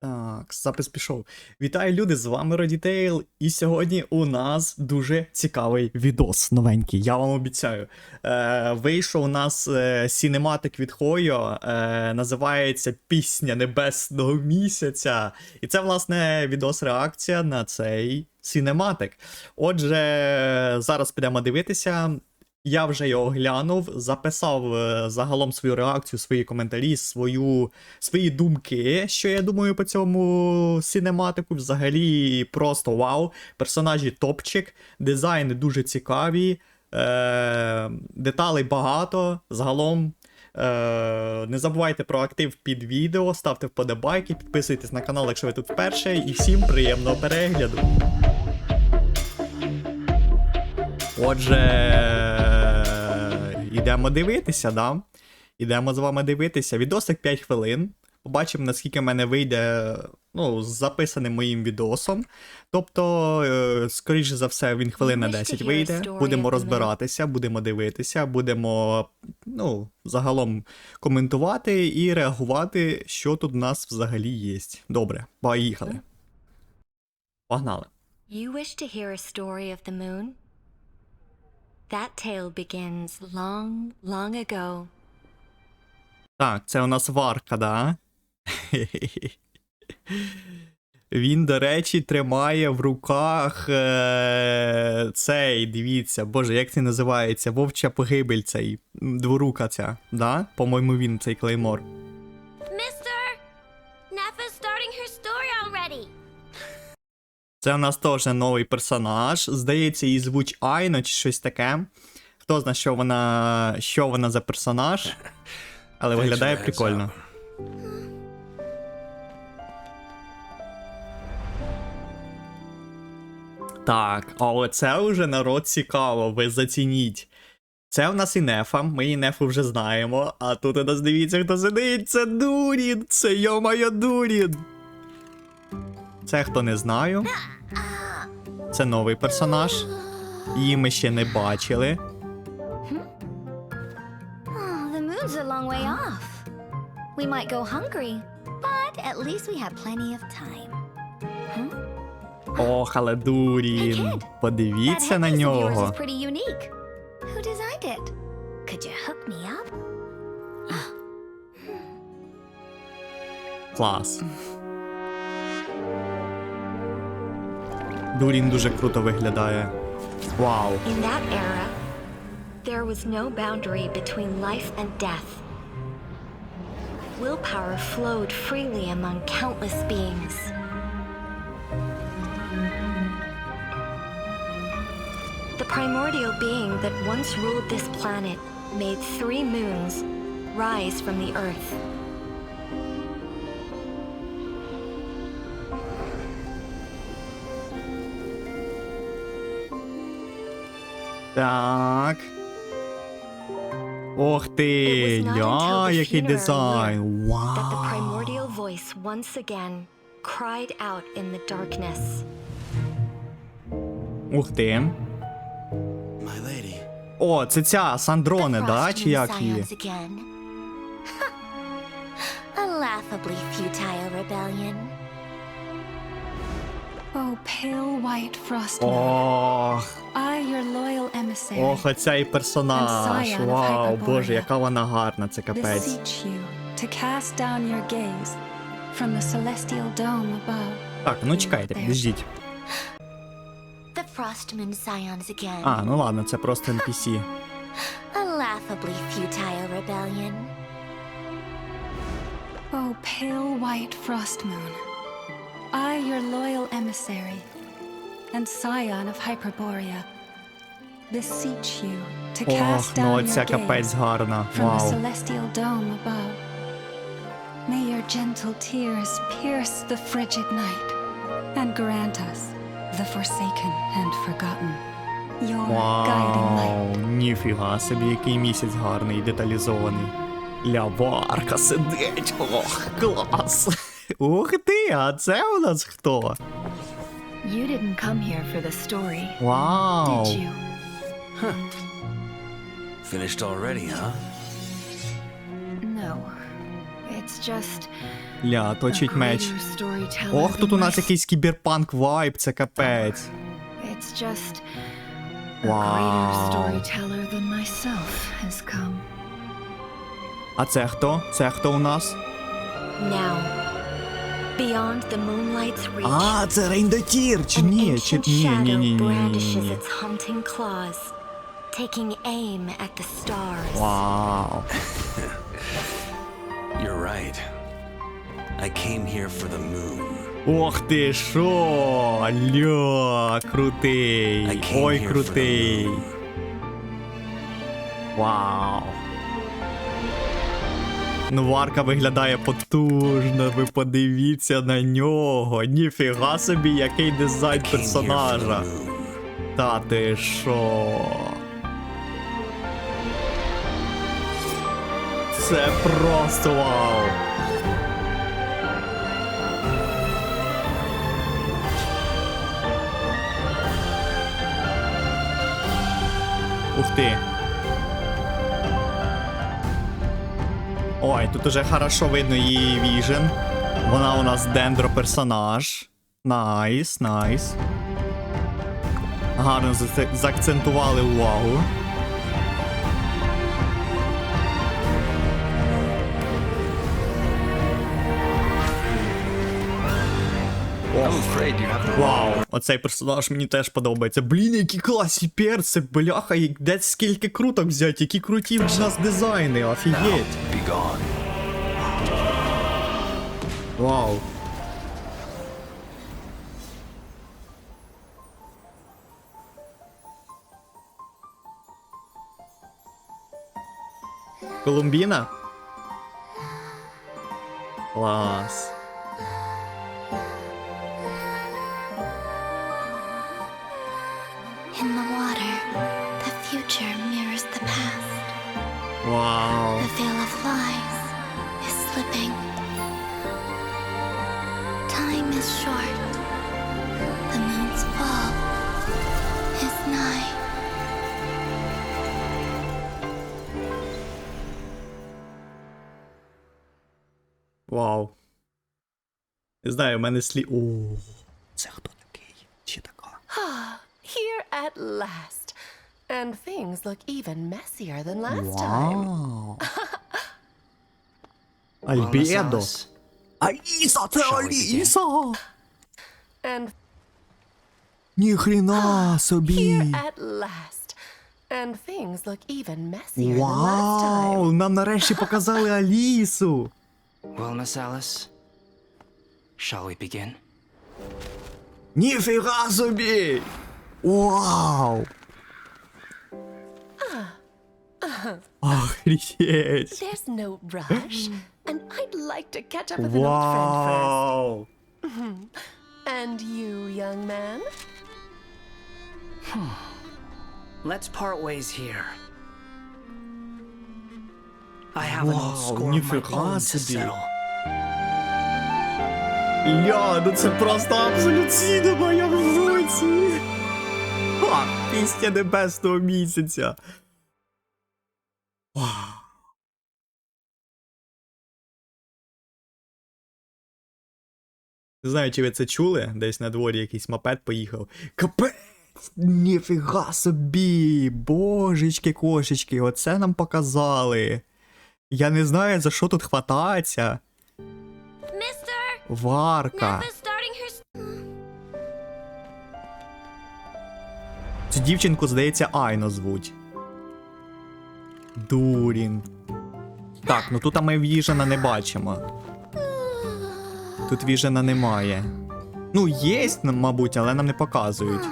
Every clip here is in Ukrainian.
Так, запис пішов. Вітаю, люди! З вами Родітейл, і сьогодні у нас дуже цікавий відос новенький. Я вам обіцяю. Е, вийшов у нас е, від Хойо, е, називається Пісня Небесного місяця. І це, власне, відос-реакція на цей сінематик. Отже, зараз підемо дивитися. Я вже його глянув, записав е, загалом свою реакцію, свої коментарі, свою, свої думки, що я думаю по цьому синематику. Взагалі просто вау. Персонажі топчик, дизайни дуже цікаві, е- деталей багато. Загалом. Е, не забувайте про актив під відео, ставте вподобайки, підписуйтесь на канал, якщо ви тут вперше, і всім приємного перегляду. Отже, йдемо дивитися, да? Ідемо з вами дивитися. Відосик 5 хвилин. Побачимо, наскільки в мене вийде ну, з записаним моїм відосом. Тобто, е, скоріше за все, він хвилин на 10 вийде. Будемо розбиратися, будемо дивитися, будемо ну, загалом коментувати і реагувати, що тут у нас взагалі є. Добре, поїхали. Погнали. You wish to hear a story of the moon? That tale begins long, long ago. Так, це у нас варка, да? Він, до речі, тримає в руках е- цей, дивіться, боже, як це називається? Вовча погибель цей дворука ця, да? По-моєму, він цей клеймор. Це у нас теж новий персонаж. Здається, її звуть Айно чи щось таке. Хто знає, що вона, що вона за персонаж, але виглядає прикольно. Так, а оце вже народ цікаво, ви зацініть. Це у нас і Нефа, ми і Нефу вже знаємо, а тут у нас дивіться, хто сидить, це Дурін, це йо-моє Дурін. Це хто не знаю. Це новий персонаж. Її ми ще не бачили. Oh, the moon's a long way off. We might go hungry, but at least we have plenty of time. Ох, але Дурін. Подивіться на нього. Who designed it? Could you hook me up? Клас. Дурін дуже круто виглядає. Вау. In that era, there was no boundary between life and death. Willpower flowed freely among countless beings. The primordial being that once ruled this planet made three moons rise from the earth. Так. Ох It ти, was not until ля, the який funeral дизайн. year that the Вау. primordial voice once again cried out in the darkness. Ух ти. My lady. О, це ця Сандроне, The да? Frostmoon Чи як її? Scions again. A laughably futile rebellion. Oh, pale white frost moon, Ох, I, your loyal emissary, ох, оцей персонаж. Scion of Вау, боже, Hyperborea. яка вона гарна, це капець. beseech you to cast down your gaze from the celestial dome above. Так, ну чекайте, підождіть. The Frostmoon Scions again. А, ну ладно, це просто NPC. A laughably futile rebellion. Oh, pale white frost moon, I, your loyal emissary, and scion of Hyperborea, beseech you to Ох, cast ну down оця your капець gaze гарна. from the Вау. celestial dome above. May your gentle tears pierce the frigid night and grant us, the forsaken and forgotten, your guiding light. Вау, ніфіга собі, який місяць гарний, деталізований. Ляварка сидить. Ох, клас. Ух ти, а це у нас хто? You didn't come here for the story, Вау. did you? Finished already, huh? No. It's just Ля, точить A меч. greater storyteller Ох, тут than у нас my- якийсь кіберпанк вайб, це капець. It's just a Wow. greater storyteller than myself has come. А це хто? Це хто у нас? Now, А, це Рейндотір, чи an ні? Чи ancient ні, ні, ні, shadow ні, ні, brandishes ні. its hunting claws, taking aim at the stars. Вау. You're right. I came here for the moon. Ох ти шо, ля, I крутий. came Ой, here for the крутий. moon. Вау. Ну, Варка виглядає потужно, ви подивіться на нього. Ніфіга собі, який дизайн персонажа. Та ти шо? Це просто вау. Ух ти. Ой, тут уже хорошо видно її віжен. Вона у нас дендро персонаж. Найс, найс. Гарно заакцентували увагу. Вау, оцей персонаж мені теж подобається. Блін, які класні перси, бляха, і де скільки круток взяти, які круті в нас дизайни, офігеть. Be gone. Вау. Колумбіна? Клас. In the water, the future mirrors the past. Вау. The veil of lies is slipping. Time is short. The moon's fall is nigh. Вау. Не знаю, у мене слі. О, це хто такий? Чи така? Here at last. And things look even messier than last time. Вау. Альбедо. Аліса, це Аліса! And Ніхрена собі! at last. And things look even messier than last time. Вау! Нам нарешті показали Алісу! Well, Miss Alice, shall we begin? Ніфіга собі! Вау! Охренеть! There's no rush. and I'd like to catch up with an old friend Вау! first. And you, young man? Let's part ways here. I have an old score of my ніфіга own to собі. settle. Ля, ну це просто абсолюційно я в шоці! Ха, пісня небесного місяця! Вау! Не знаю, чи ви це чули, десь на дворі якийсь мопед поїхав. Капець! Ніфіга собі! Божечки кошечки, оце нам показали. Я не знаю, за що тут хвататься. Mister! Варка. Цю дівчинку, здається, Айно звуть. Дурін. Так, ну тут ми Віжена не бачимо. Тут Віжена немає. Ну, є, мабуть, але нам не показують.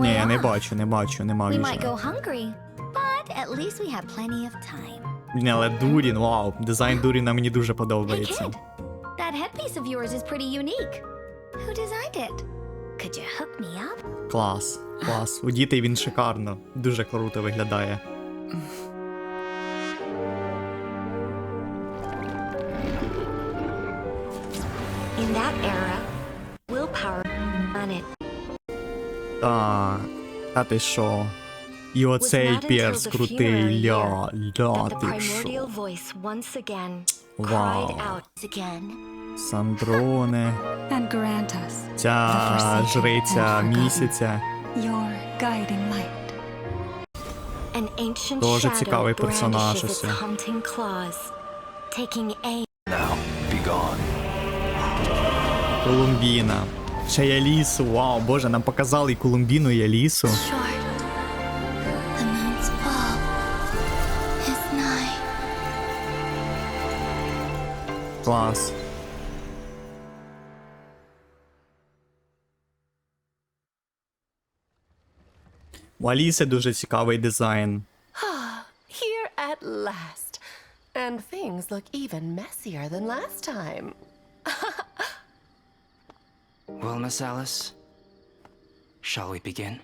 Ні, я не бачу, не бачу, нема Віжена. Ні, але Дурін, вау, дизайн Дуріна мені дуже подобається. Клас, клас. У дітей він шикарно, дуже круто виглядає. In that era, willpower planet. Так, та ти що? І was оцей not until перс the крутий. funeral Ля, year ля, that the ти primordial що. voice once again Вау. cried out Again. Сандроне. And grant us, Ця the forsaken жриця and forgotten, місяця. your guiding light. An ancient Тоже shadow цікавий персонаж brandishes its ось. hunting claws, taking aim Now, be gone. Колумбіна. Ще є лісу. Вау, боже, нам показали і Колумбіну, і Алісу. Short. The moon's ball is nigh. Клас. У Аліси дуже цікавий дизайн. Here at last. And things look even messier than last time. Well, Miss Alice, shall we begin?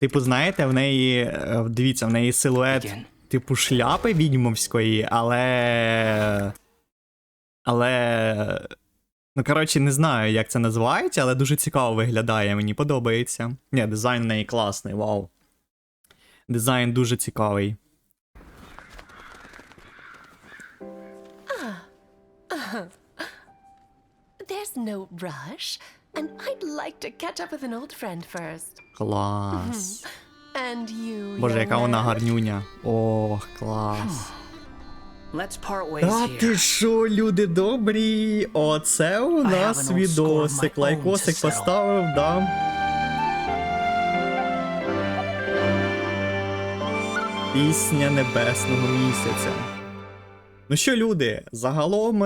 Типу, знаєте, в неї. е, Дивіться, в неї силует, типу, шляпи відьмовської, але. Але. Ну, коротше, не знаю, як це називається, але дуже цікаво виглядає, мені подобається. Ні, дизайн в неї класний, вау. Дизайн дуже цікавий. There's no rush, and I'd like to catch up with an old friend first. Клас. And you, Боже, яка вона гарнюня. Ох, клас. Here. ти що, люди добрі? Оце у нас відосик. Лайкосик поставив, да. Пісня небесного місяця. Ну що, люди, загалом.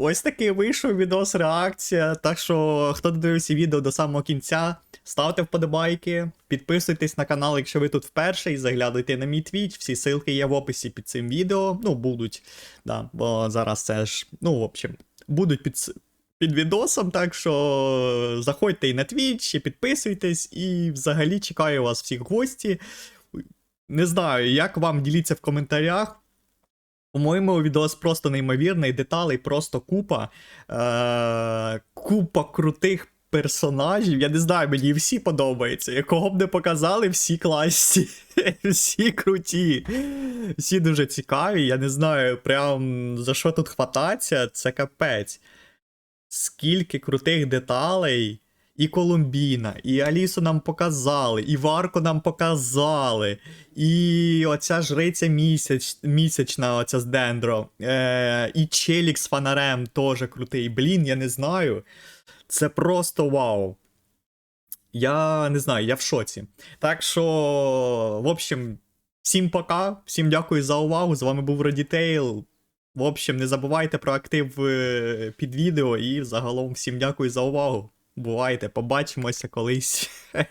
Ось такий вийшов відос реакція. Так що, хто додивився відео до самого кінця, ставте вподобайки, підписуйтесь на канал, якщо ви тут вперше, і заглядуйте на мій твіч. Всі ссылки є в описі під цим відео. Ну, будуть. Да, бо зараз це ж, ну, в общем, будуть під, під відосом. Так що заходьте і на твіч, і підписуйтесь, і взагалі чекаю вас всіх в гості. Не знаю, як вам діліться в коментарях. По-моєму, відос просто неймовірний, деталей просто купа. Е- купа крутих персонажів. Я не знаю, мені всі подобаються. Якого б не показали, всі класні. всі круті. Всі дуже цікаві. Я не знаю, прям за що тут хвататися, це капець. Скільки крутих деталей. І Колумбіна, і Алісу нам показали, і Варку нам показали, і оця жриця місяць, місячна, оця з Дендро, е, і Челік з фонарем теж крутий. Блін, я не знаю. Це просто вау. Я не знаю, я в шоці. Так що, в общем, всім пока, всім дякую за увагу. З вами був Родітейл. В общем, не забувайте про актив е, під відео і загалом всім дякую за увагу. Бувайте, побачимося колись.